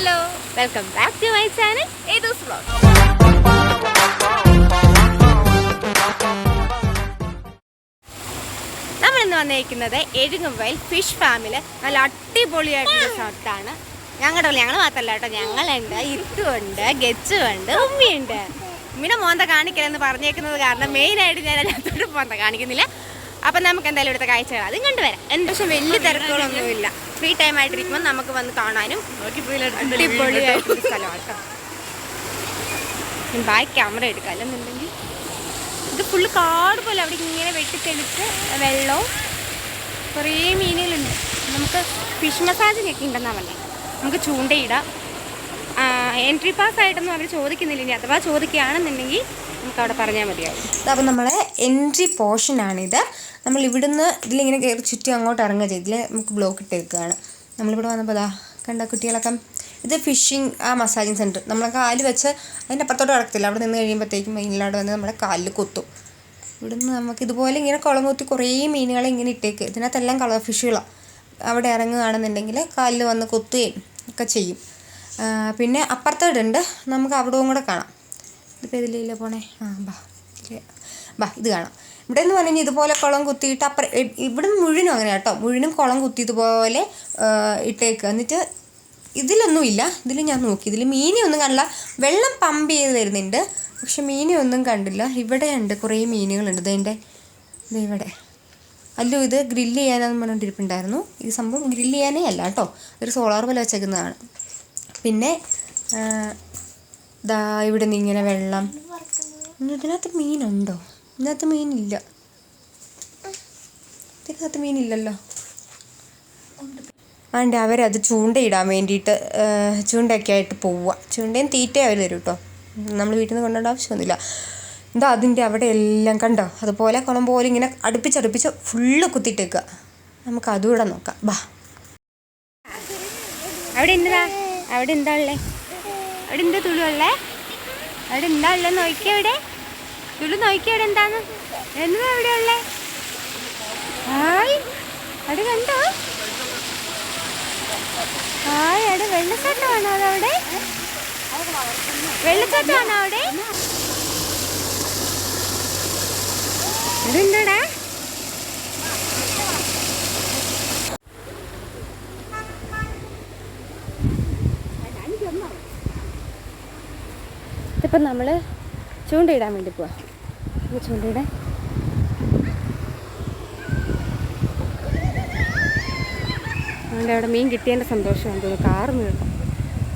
Hello welcome back to my channel ഏതൂസ് vlog നമ്മൾ ഇന്ന് വന്നിരിക്കുന്നത് എഴുങ്ങുവയൽ ഫിഷ് ഫാമിൽ നല്ല അടിപൊളിയായിട്ടുള്ള സ്ഥലത്താണ് ഞങ്ങളുടെ ഞങ്ങൾ മാത്രമല്ല കേട്ടോ ഞങ്ങളുണ്ട് ഇത്തുണ്ട് ഗച്ചുണ്ട് ഉമ്മിയുണ്ട്. ഉമ്മിനെ മോന്ത കാണിക്കലെന്ന് പറഞ്ഞേക്കുന്നത് കാരണം മെയിനായിട്ട് ഞാൻ അതിനകത്തോട്ട് മോന്ത കാണിക്കുന്നില്ല. അപ്പം നമുക്ക് എന്തായാലും ഇവിടുത്തെ കാഴ്ചകൾ അതും കണ്ടുവരാം. എന്താ പക്ഷെ വലിയ തിരക്കുകളൊന്നുമില്ല. ഫ്രീ ടൈം ആയിട്ടിരിക്കുമ്പോൾ നമുക്ക് വന്ന് കാണാനും അടിപൊളിയായിട്ടുള്ള സ്ഥലമാണ് കേട്ടോ. ബായ് ക്യാമറ എടുക്കാം. അല്ലെന്നുണ്ടെങ്കിൽ ഇത് ഫുള്ള് കാട് പോലെ അവിടെ ഇങ്ങനെ വെട്ടിത്തെളിച്ച് വെള്ളവും കുറേ മീനുകളുണ്ട്. നമുക്ക് ഫിഷ് മസാജിനൊക്കെ ഉണ്ടെന്നാ പറഞ്ഞത് നമുക്ക് ചൂണ്ടയിടാം. എൻട്രി പാസ് ആയിട്ടൊന്നും അവർ ചോദിക്കുന്നില്ല ഇനി. അഥവാ ചോദിക്കുകയാണെന്നുണ്ടെങ്കിൽ നമുക്ക് പറഞ്ഞാൽ മതിയാവും. അപ്പോൾ നമ്മളെ എൻട്രി പോർഷനാണിത് നമ്മൾ ഇവിടുന്ന് ഇതിലിങ്ങനെ കയറി ചുറ്റി അങ്ങോട്ട് ഇറങ്ങുക ചെയ്തിൽ നമുക്ക് ബ്ലോക്ക് ഇട്ടേക്കുകയാണ് നമ്മളിവിടെ വന്നപ്പോൾ അതാ കണ്ട കുട്ടികളൊക്കെ? ഇത് ഫിഷിംഗ് ആ മസാജിങ് സെന്റർ നമ്മളെ കാൽ വെച്ച് അതിന്റെ അപ്പുറത്തോട്ട് കിടക്കത്തില്ല അവിടെ നിന്ന് കഴിയുമ്പോഴത്തേക്കും മീനിലാട് വന്ന് നമ്മുടെ കാലിൽ കൊത്തും. ഇവിടുന്ന് നമുക്ക് ഇതുപോലെ ഇങ്ങനെ കുളം കുത്തി കുറേ മീനുകളെ ഇങ്ങനെ ഇട്ടേക്ക്. ഇതിനകത്തെല്ലാം കളർ ഫിഷുകളാണ് അവിടെ ഇറങ്ങുകയാണെന്നുണ്ടെങ്കിൽ കാലിൽ വന്ന് കുത്തുകയും ഒക്കെ ചെയ്യും. പിന്നെ അപ്പുറത്തോടുണ്ട് നമുക്ക് അവിടവും കൂടെ കാണാം. ഇതിപ്പോൾ ഇതിലില്ല പോണേ? ആ ബാ ബാ ഇത് കാണാം. ഇവിടെ എന്ന് പറഞ്ഞു ഇതുപോലെ കുളം കുത്തിയിട്ട് അപ്പുറം ഇവിടെ മുഴുവനും അങ്ങനെ കേട്ടോ. മുഴുവനും കുളം കുത്തി ഇതുപോലെ ആ, ഇട്ടേക്കുക എന്നിട്ട് ഇതിലൊന്നും ഇല്ല ഇതിൽ ഞാൻ നോക്കി. ഇതിൽ മീനെയൊന്നും കണ്ടില്ല. വെള്ളം പമ്പ് ചെയ്ത് വരുന്നുണ്ട് പക്ഷെ മീനെയൊന്നും കണ്ടില്ല. ഇവിടെ ഉണ്ട് കുറേ മീനുകളുണ്ട്. ഇതിന്റെ ഇത് ഇവിടെ. അല്ലോ ഇത് ഗ്രില്ല് ചെയ്യാനാന്ന് പറഞ്ഞുകൊണ്ടിരിപ്പുണ്ടായിരുന്നു ഈ സംഭവം ഗ്രില്ല് ചെയ്യാനേ അല്ല കേട്ടോ. ഒരു സോളാർ പോലെ വെച്ചേക്കുന്നതാണ്. പിന്നെ ദാ ഇവിടെ നിന്ന് ഇങ്ങനെ വെള്ളം. ഇതിനകത്ത് മീനുണ്ടോ? ഇതിനകത്ത് മീനില്ല. ഇതിനകത്ത് മീനില്ലല്ലോ. വേണ്ട അവരത് ചൂണ്ടയിടാൻ വേണ്ടിയിട്ട് ചൂണ്ടയൊക്കെ ആയിട്ട് പോവുക ചൂണ്ടയും തീറ്റയും അവർ തരും കേട്ടോ നമ്മൾ വീട്ടിൽ നിന്ന് കൊണ്ടുപോകേണ്ട ആവശ്യമൊന്നുമില്ല. എന്താ അതിന്റെ അവിടെ എല്ലാം കണ്ടോ? അതുപോലെ കുളം പോലെ ഇങ്ങനെ അടുപ്പിച്ചടുപ്പിച്ച് ഫുള്ള് കുത്തിയിട്ടേക്കുക നമുക്ക് അതുകൂടെ നോക്കാം. ബാ. അവിടെ എന്താ അവിടെ എന്താ ഉള്ളേ? അവിടെ എന്താ തുളു അവിടെ എന്താ ഉള്ളത് നോക്കിയ അവിടെ. തുളു നോക്കിയ അവിടെ എന്താന്ന്? എന്താ അവിടെ ഉള്ളേ? ഹായ് അവിടെ കണ്ടോ? ഹായ് അവിടെ വെള്ളച്ചാട്ടമാണോ അതവിടെ? വെള്ളച്ചാട്ടമാണോ അവിടെ? ഇതെന്താടാ ഇതിപ്പം നമ്മൾ ചൂണ്ടയിടാൻ വേണ്ടി പോവാം. ചൂണ്ടയിടാൻ അതുകൊണ്ട് അവിടെ മീൻ കിട്ടിയതിന്റെ സന്തോഷമാണ് തോന്നുന്നു. കാറ് വീഴും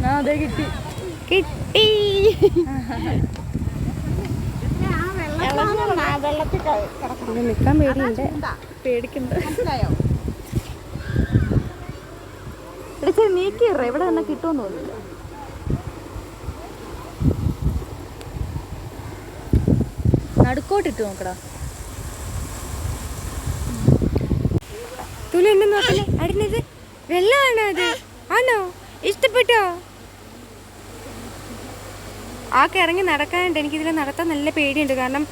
ആ അതെ കിട്ടി. കിട്ടി. നിൽക്കാൻ പേടിയുണ്ട്. പേടിക്കുന്നുണ്ട്. നീക്കിയിറ ഇവിടെ തന്നെ കിട്ടുമെന്ന് തോന്നില്ല നടുക്കോട്ടിട്ട് നോക്കടാ. തുലി എന്നെ നോക്കല്ലേ അടിനത് വെള്ളമാണോ അത്? ആണോ? ഇഷ്ടപ്പെട്ടോ? ആക്കെ ഇറങ്ങി നടക്കാനുണ്ട്. എനിക്കിതിൽ നടത്താൻ നല്ല പേടിയുണ്ട്. കാരണം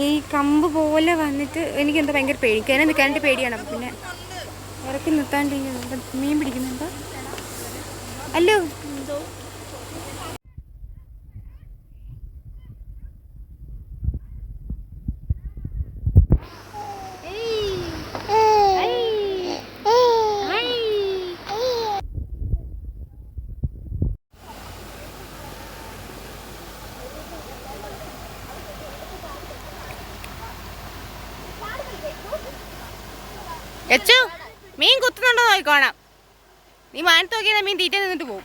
ഈ കമ്പ് പോലെ വന്നിട്ട് എനിക്ക് എന്താ ഭയങ്കര പേടി. കയറി നിൽക്കാനായിട്ട് പേടിയാണ്. അപ്പം പിന്നെ ഇറക്കി നിർത്താണ്ട് മീൻ പിടിക്കുന്നുണ്ടോ. അല്ലോ എച്ചു മീൻ കുത്തുന്നുണ്ടോ നോക്കിക്കോണം നീ മാനത്ത് നോക്കിയാൽ മീൻ തീറ്റ നിന്നിട്ട് പോകും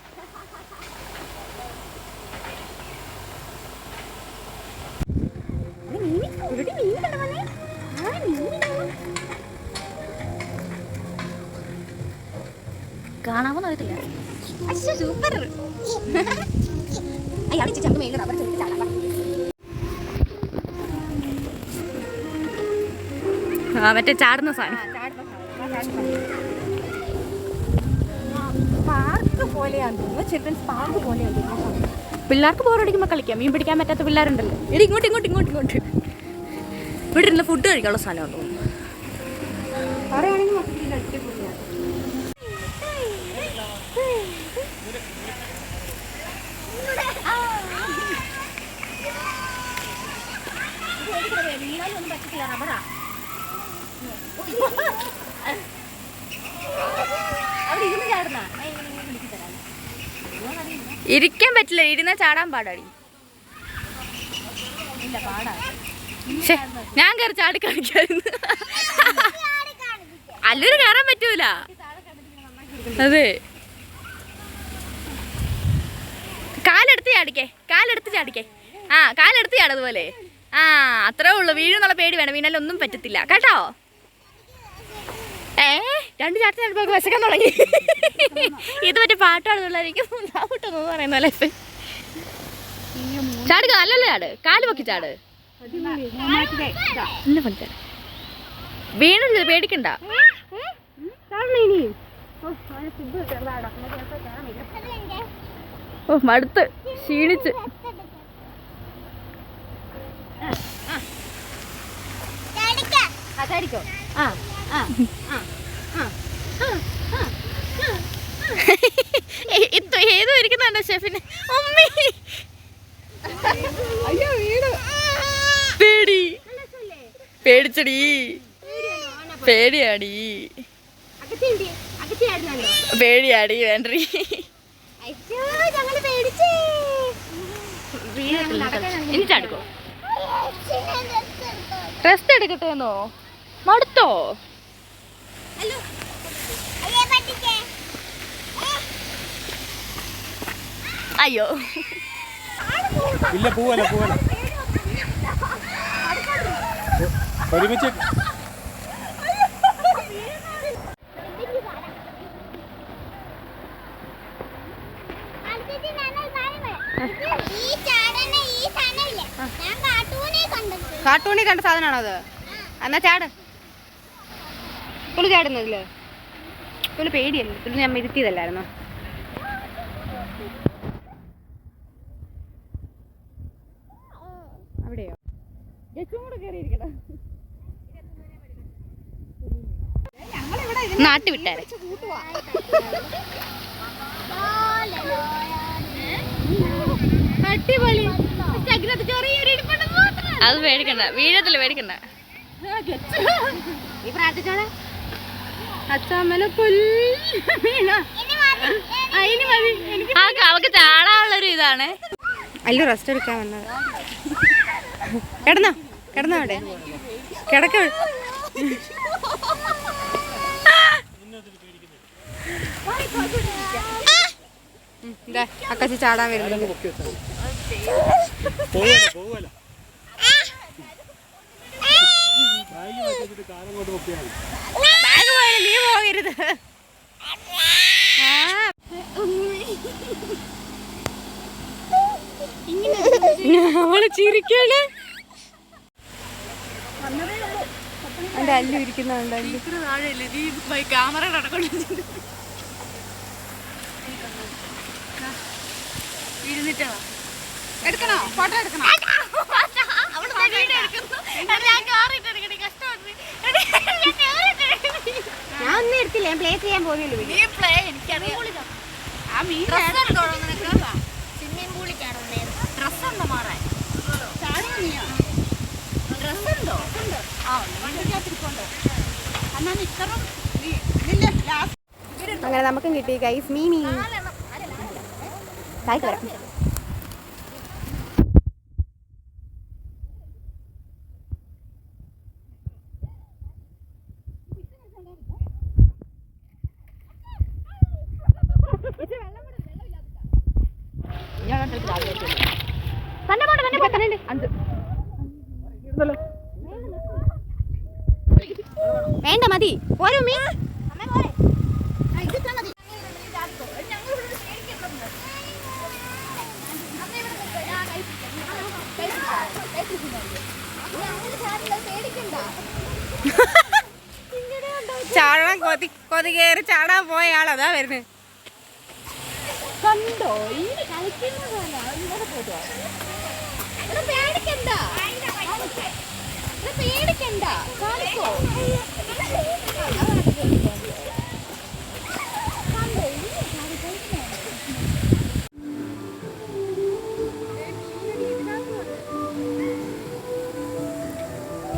അറിയത്തില്ല സൂപ്പർ മേലെ റബ്ബർ ചാടാ. മറ്റേ ചാടുന്ന സാധനം. പിള്ളേർക്ക് ബോറടിക്കുമ്പോൾ കളിക്കാം. മീൻ പിടിക്കാൻ പറ്റാത്ത പിള്ളേരുണ്ടല്ലോ. എടി ഇങ്ങോട്ട് ഇങ്ങോട്ട് ഇങ്ങോട്ട് ഇങ്ങോട്ട്. ഇവിടെ ഇരുന്ന് ഫുഡ് കഴിക്കാനുള്ള സാധനമാണ് തോന്നുന്നു. അവിടെ ഇരുന്ന് ചാടുന്ന? ഇരിക്കാൻ പറ്റില്ല ഇരുന്ന ചാടാൻ പാടാടി. ഞാൻ കയറി ചാടി കാണിക്കായിരുന്നു അല്ലൊരു കയറാൻ പറ്റൂല. അതെ. കാലെടുത്ത് ചാടിക്കേ കാലെടുത്ത് ചാടിക്കേ. ആ കാലെടുത്ത് ചാടതുപോലെ ആ അത്രേ ഉള്ളൂ. വീഴുന്നുള്ള പേടി വേണം. വീണാലൊന്നും പറ്റത്തില്ല. കേട്ടോ? രണ്ട് ചാട്ടം ചാടുമ്പോൾ വിശക്കാൻ തുടങ്ങി. ഇത് മറ്റേ പാട്ടാണെന്നുള്ളതായിരിക്കും എന്ന് പറയുന്നല്ലേ പോലെ ചാടുക നല്ലല്ലേ ചാട് കാൽ പൊക്കി ചാട്. വീണല്ലേ ചാട്. പേടിക്കണ്ട. ഓ മടുത്ത് ക്ഷീണിച്ച്. ആ ആ ആ. ഇത്ത ഏതോ ഇരിക്കുന്നുണ്ടോ ഷെഫിന്? ഉമ്മി. പേടി. പേടിച്ചടി. പേടിയാടി. പേടിയാടി വേണ്ടി അയ്യോ ഞങ്ങൾ പേടിച്ചേ. ഇനി ചാടുക്കോ റെസ്റ്റ് എടുക്കട്ടെ എന്നോ മടുത്തോ? അയ്യോ. ഇല്ല പോവല്ല പോവല്ല. ഒരുമിച്ച്. കാർട്ടൂണിൽ കണ്ട സാധനമാണോ അത്? എന്നാ ചാട്. പുള്ളി ചാടുന്നതിൽ പുള്ളി പേടിയല്ലേ? പുള്ളി ഞാൻ ഇരുത്തിയതല്ലായിരുന്നോ അവിടെയോ? നാട്ടി വിട്ടാരെ. അടിപൊളി. ഇരിപ്പുണ്ടെന്ന് മാത്രം അത് പേടിക്കണ്ട. വീഴത്തില്ല പേടിക്കണ്ട. ഈ പ്രാർത്ഥിച്ചോളെ. കൊല്ല അതിന് മതി. എനിക്ക് ആ അവക്ക് ചാടാനുള്ളൊരു ഇതാണ്. അല്ല റെസ്റ്റ് എടുക്കാൻ വന്നത്. കിടന്നോ കിടന്നോ അവിടെ. കിടക്ക. അക്കച്ചി ചാടാൻ വരുന്നു കാലം കൊണ്ട് ബാഗ് പോയാൽ നീ പോകരുത്. അവൾ ചിരിക്കൽ എന്റെ അല്ലു ഇരിക്കുന്നുണ്ട് എടുക്കണോ? ഫോട്ടോ എടുക്കണോ? ഞാൻ ഒന്നും എടുത്തില്ല ഞാൻ പ്ലേ ചെയ്യാൻ പോകുന്നില്ല അങ്ങനെ നമുക്കും കിട്ടി ഗൈസ് മീമി തായ്ക്ക് വരാം തന്നെ പോട്ടെ തന്നെ പോട്ടെ അഞ്ച്. വേണ്ട മതി. പോരൂ മീൻ ചാടാൻ കൊതി കൊതി കയറി ചാടാൻ പോയ ആളതാ വരുന്നത് കണ്ടോ? കളിക്കുന്നതല്ല ഇങ്ങനെ പോട്ടോ പേടിക്കണ്ട. പേടിക്കണ്ട. കാണിക്കോ?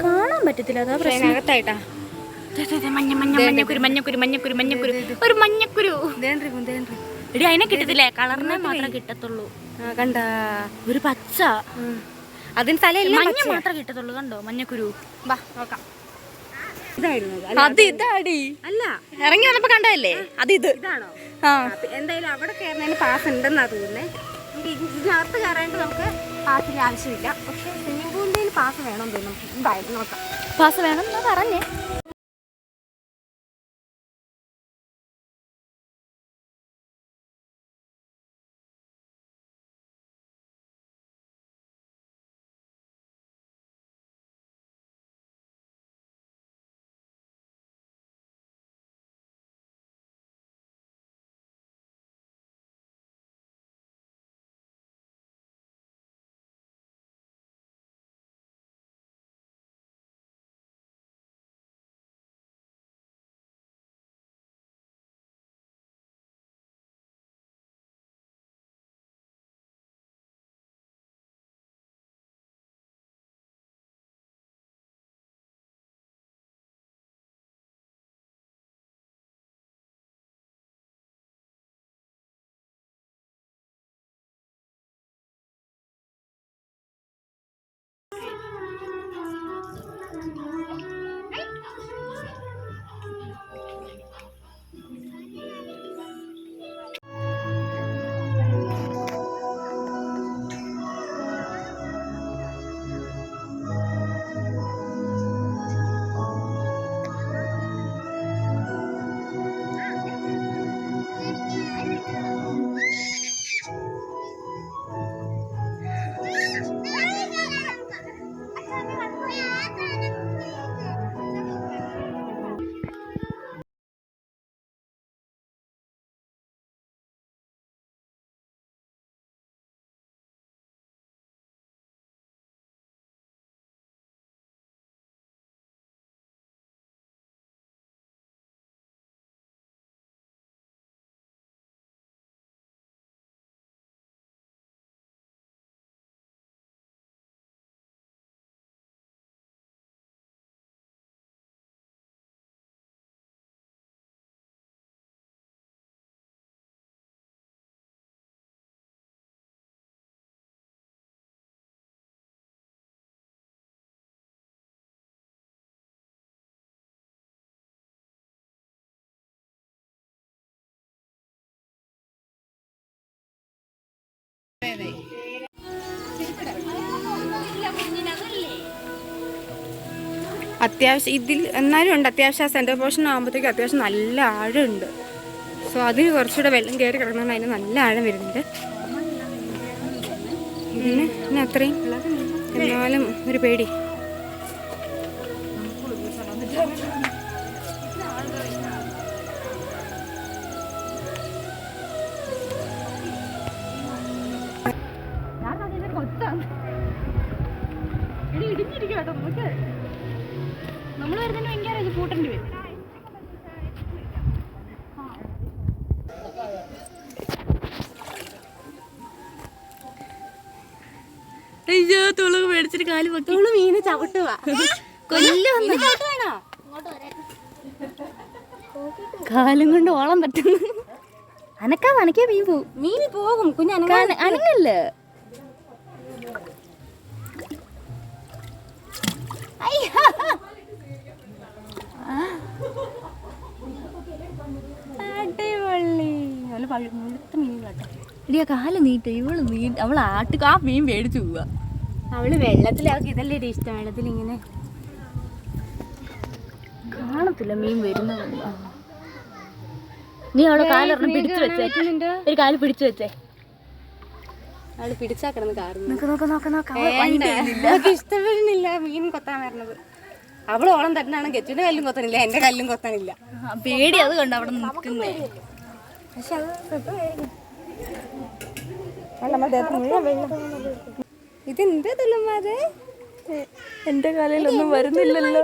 കാണാൻ പറ്റത്തില്ല അതാ പ്രശ്നം. അതിനകത്തായിട്ടാ ദേ, ദേ, ദേ, മഞ്ഞ മഞ്ഞ മഞ്ഞക്കുരു മഞ്ഞക്കുരു മഞ്ഞക്കുരു മഞ്ഞക്കുരു ഒരു മഞ്ഞക്കുരു. എടി അതിനെ കിട്ടത്തില്ലേ? കളറിനെ മാത്രമേ കിട്ടത്തുള്ളൂ. കണ്ട? ഒരു പച്ച. അതിന് തലയില്ല മഞ്ഞ മാത്രമേ കിട്ടത്തുള്ളൂ കണ്ടോ? മഞ്ഞക്കുരു. വാ നോക്കാം. അത്. ഇതാടി. അല്ല. ഇറങ്ങി വന്നപ്പോ കണ്ടതല്ലേ? അത് ഇത്. ഇതാണോ? എന്തായാലും അവിടെ കയറുന്നതിന് പാസ് ഉണ്ടെന്നാ തോന്നുന്നേ. നമുക്ക് ഇതിനകത്ത് കയറാനായിട്ട് നമുക്ക് പാസിന്റെ ആവശ്യമില്ല. പക്ഷെ സ്വിമ്മിംഗ് പൂളിന്റെ പാസ് വേണം തോന്നുന്നു. നോക്കാം. പാസ് വേണം എന്നാ പറഞ്ഞേ. അത്യാവശ്യം ഇതിൽ എന്നാലും ഉണ്ട്. അത്യാവശ്യം സെന്റർ പോർഷൻ ആകുമ്പോഴത്തേക്കും അത്യാവശ്യം നല്ല ആഴമുണ്ട്. സോ അതിന് കുറച്ചുകൂടെ വെള്ളം കയറി കിടക്കുന്നതുകൊണ്ട് അതിന് നല്ല ആഴം വരുന്നുണ്ട്. ഇതിന് അത്രയും. എന്നാലും ഒരു പേടി. നമ്മൾ വരുന്നതിന് ഭയങ്കര ഇത് കൂട്ടേണ്ടി വരും. അയ്യോ തുളു മേടിച്ചിട്ട് കാൽ പൊക്കി മീന് ചവിട്ടുക കൊല്ലം കാലും കൊണ്ട് ഓളം പറ്റുന്നു. അനക്കാ അനക്കാ മീൻ പോ മീൻ പോകും കുഞ്ഞ് അനങ്ങല്ലേ? അനങ്ങല്ല അടിപൊളി. പഴു- മുഴുത്ത മീനുകളാട്ടോ ഇടിയാ കാൽ നീട്ട ഇവൾ നീ അവൾ ആട്ടുക ആ മീൻ മേടിച്ചു പോവാ അവൾ വെള്ളത്തിൽ അവൾക്ക് ഇതല്ലേ ഇഷ്ടം വെള്ളത്തിൽ ഇങ്ങനെ. കാണത്തില്ല മീൻ വരുന്നത്. നീ അവളെ കാലൊരെണ്ണം പിടിച്ചു വെച്ചേ. ഒരു കാൽ പിടിച്ചു വെച്ചേ. അവൾ പിടിച്ചാ കിടന്ന് കാറുന്നു നോക്ക് നോക്ക് നോക്ക് നോക്ക്. ഇഷ്ടപ്പെടുന്നില്ല മീൻ കൊത്താൻ വരണത്. അവൾ ഓളം തന്നെയാണ് കെറ്റുവിന്റെ കല്ലും കൊത്തണില്ല എന്റെ കല്ലും കൊത്തണില്ല. പേടി അത് കണ്ട് അവിടെ നിൽക്കുന്നേ. പക്ഷെ വെള്ളം. ഇതെന്താ തുള്ളുമാത് എന്റെ കാലയിലൊന്നും വരുന്നില്ലല്ലോ.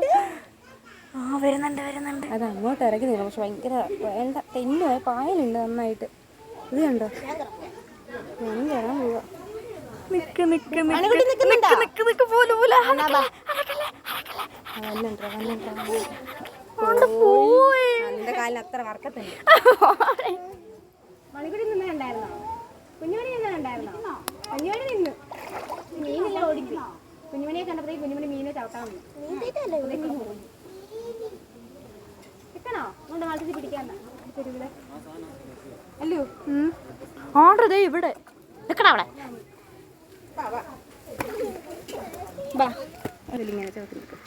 ആ വരുന്നുണ്ട് വരുന്നുണ്ട്. അത് അങ്ങോട്ട് ഇറങ്ങി നിന്നു പക്ഷെ ഭയങ്കര വേണ്ട. തെന്നു പായലുണ്ട് നന്നായിട്ട്. ഇത് കണ്ടോ? ഞാനും കയറാൻ പോവാ നിക്ക് നിക്ക് നിക്ക് നിക്ക് നിക്ക് നിക്ക് പോലും പോലും. നിന്റെ കാലിന് അത്ര വർക്കത്തില്ല. മണിക്കൂടി നിന്ന് കണ്ടായിരുന്നോ? കുഞ്ഞുമണി നിന്ന് കണ്ടായിരുന്നോ? കുഞ്ഞുമണി നിന്ന്. മീനെല്ലാം ഓടിക്കും. കുഞ്ഞുമണിയെ കണ്ടപ്പോഴത്തേക്ക് കുഞ്ഞുമണി മീനെ ചവിട്ടാൻ വന്നു. കിട്ടണോ കൊണ്ട് മത്സരിച്ച് പിടിക്കാൻ അല്ലയോ ഓർഡർ ദേ ഇവിടെ. നിക്കടാ അവിടെ? അതിലിങ്ങനെ ചവിട്ടി നിൽക്കും.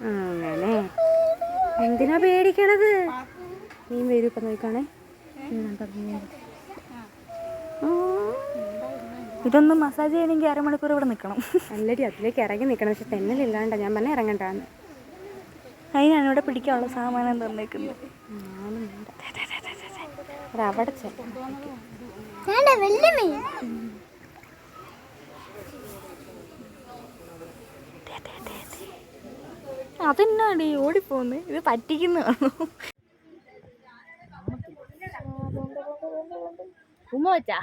അങ്ങനെ എന്തിനാ പേടിക്കണത്? മീൻ വരും ഇപ്പം നോക്കണേ ഇതൊന്നും മസാജ് ചെയ്യണമെങ്കിൽ അരമണിക്കൂർ ഇവിടെ നിൽക്കണം അല്ലടി അതിലേക്ക് ഇറങ്ങി നിൽക്കണം പക്ഷെ തെന്നലില്ലാണ്ട ഞാൻ പറഞ്ഞ ഇറങ്ങണ്ടാന്ന്. അതിനാണ് ഇവിടെ പിടിക്കാനുള്ള സാമാനം തന്നേക്കുന്നത്. അവിടെ ചെ- അതെന്നാടി ഓടിപ്പോന്ന്? ഇത് പറ്റിക്കുന്ന ഉമ്മ വെച്ചാ?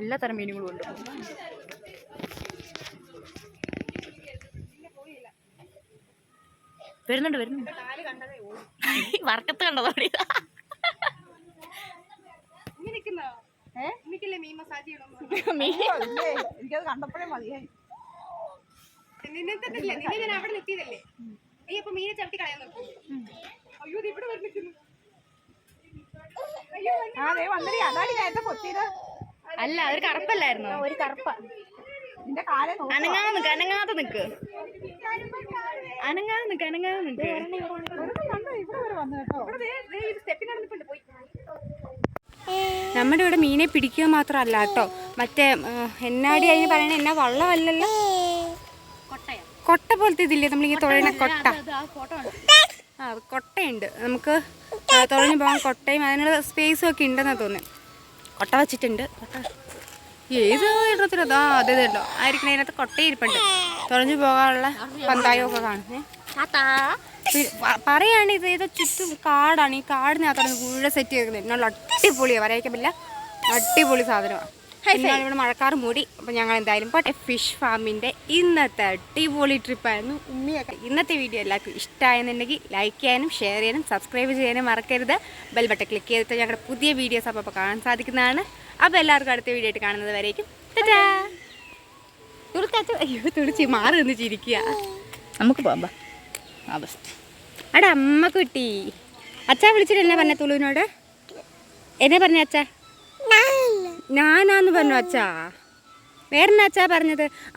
എല്ലാ തരം മീനുകളും ഉണ്ട്. വരുന്നുണ്ട് വരുന്നുണ്ട്. വറക്കത്ത് കണ്ടതോടി. മീൻ എനിക്കത് കണ്ടപ്പോഴേ മതിയായി നിന്നെ ഞാൻ അവിടെ നിർത്തിയതല്ലേ? നീ അപ്പൊ മീനെ ചവിട്ടി കളയാൻ നോക്കി അയ്യോ ഇത് ഇവിടെ അല്ല ഒരു കറുപ്പല്ലായിരുന്നു? ഒരു കറുപ്പ. നിന്റെ കാലം അനങ്ങാതെ നിക്ക് അനങ്ങാതെ നിക്ക്. അനങ്ങാതെ നിക്ക് അനങ്ങാതെ നിക്ക്. നമ്മുടെ ഇവിടെ മീനെ പിടിക്കുക മാത്രമല്ല കേട്ടോ. മറ്റേ എന്നാടി അതിന് പറയണ? എന്നാ വള്ളമല്ലല്ലോ? കൊട്ട പോലത്തെ ഇതില്ലേ? നമ്മളിങ്ങനെ തുഴയണ കൊട്ട ആ കൊട്ടയുണ്ട്. നമുക്ക് ആ, തുഴഞ്ഞു പോകാൻ കൊട്ടയും അതിനുള്ള സ്പേസും ഒക്കെ ഉണ്ടെന്നാ തോന്നുന്നു. കൊട്ട വെച്ചിട്ടുണ്ട്. കൊട്ട. ഏത് ഇടത്തിലോ? അതാ അതേ ഉണ്ടോ ആയിരിക്കണം അതിനകത്ത് കൊട്ടയിരിപ്പുണ്ട് തുഴഞ്ഞു പോകാനുള്ള പന്തായം ഒക്കെ കാണും. പറയാണ് ഇത് ഏതോ ചുറ്റും കാടാണ്. ഈ കാടിനകത്താണ് മുഴുവൻ സെറ്റ് ചെയ്തത് എന്നുള്ള അടിപൊളിയാണ് വരയ്ക്കാൻ പറ്റില്ല അടിപൊളി സാധനമാണ് എന്നാണ് ഇവിടെ മഴക്കാറ് മൂടി. അപ്പോൾ ഞങ്ങൾ എന്തായാലും പോട്ടെ. ഫിഷ് ഫാമിന്റെ ഇന്നത്തെ അടിപൊളി ട്രിപ്പായിരുന്നു ഉമ്മിയൊക്കെ ഇന്നത്തെ വീഡിയോ എല്ലാവർക്കും ഇഷ്ടമായെന്നുണ്ടെങ്കിൽ ലൈക്ക് ചെയ്യാനും ഷെയർ ചെയ്യാനും സബ്സ്ക്രൈബ് ചെയ്യാനും മറക്കരുത്. ബെൽ ബട്ടൺ ക്ലിക്ക് ചെയ്തിട്ട് ഞങ്ങളുടെ പുതിയ വീഡിയോസ് അപ്പോൾ അപ്പോൾ കാണാൻ സാധിക്കുന്നതാണ്. അപ്പോൾ എല്ലാവർക്കും അടുത്ത വീഡിയോ ആയിട്ട് കാണുന്നത് വരേക്കും. തുളുക്കാച്ച അയ്യോ തുളിച്ച് മാറി നിന്ന് ചിരിക്കുക നമുക്ക് പോകാം ആ അടാ അമ്മ കുട്ടി. അച്ഛാ വിളിച്ചിട്ട് എന്നാ പറഞ്ഞ തുളുവിനോട്? എന്നെ പറഞ്ഞ അച്ഛാ? ഞാനാന്ന് പറഞ്ഞു അച്ഛാ. വേറെന്നാ അച്ഛാ പറഞ്ഞത്?